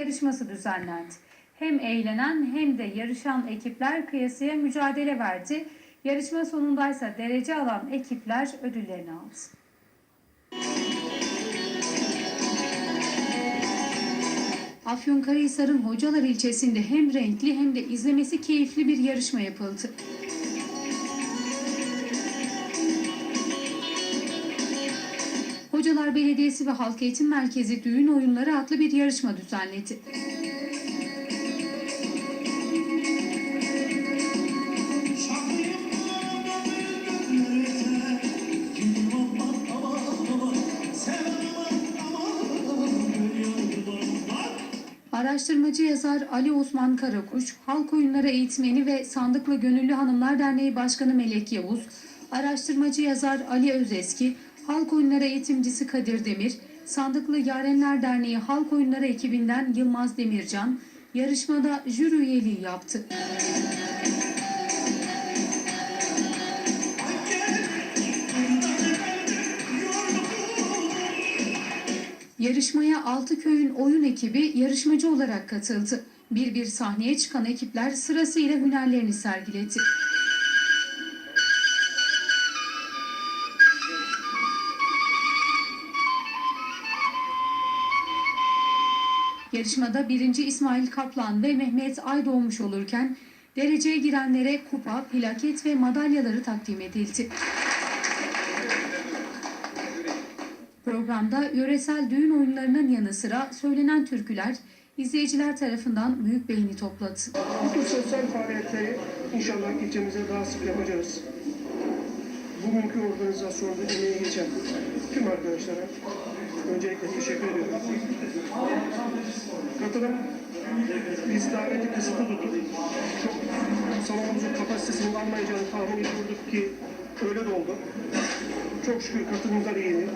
yarışması düzenlendi. Hem eğlenen hem de yarışan ekipler kıyasıya mücadele verdi. Yarışma sonundaysa derece alan ekipler ödüllerini aldı. Afyonkarahisar'ın Hocalar ilçesinde hem renkli hem de izlemesi keyifli bir yarışma yapıldı. Hocalar Belediyesi ve Halk Eğitim Merkezi Düğün Oyunları adlı bir yarışma düzenledi. Araştırmacı yazar Ali Osman Karakuş, Halk Oyunları Eğitmeni ve Sandıklı Gönüllü Hanımlar Derneği Başkanı Melek Yavuz, araştırmacı yazar Ali Özeski, Halk Oyunları Eğitimcisi Kadir Demir, Sandıklı Yarenler Derneği Halk Oyunları ekibinden Yılmaz Demircan, yarışmada jüri üyeliği yaptı. Yarışmaya altı köyün oyun ekibi yarışmacı olarak katıldı. Bir bir sahneye çıkan ekipler sırasıyla hünerlerini sergiledi. Yarışmada birinci İsmail Kaplan ve Mehmet Ay doğmuş olurken dereceye girenlere kupa, plaket ve madalyaları takdim edildi. Programda yöresel düğün oyunlarının yanı sıra söylenen türküler izleyiciler tarafından büyük beğeni topladı. Bu tür sosyal faaliyetleri inşallah ilçemize daha sık yapacağız. Bugünkü organizasyonda emeği geçen tüm arkadaşlara öncelikle teşekkür ediyorum. Biz daveti kısıtlı tuttuk. Çok salonumuzun kapasitesinin almayacağını tahmin ediyorduk ki öyle de oldu. Çok şükür katılımlar iyiydi.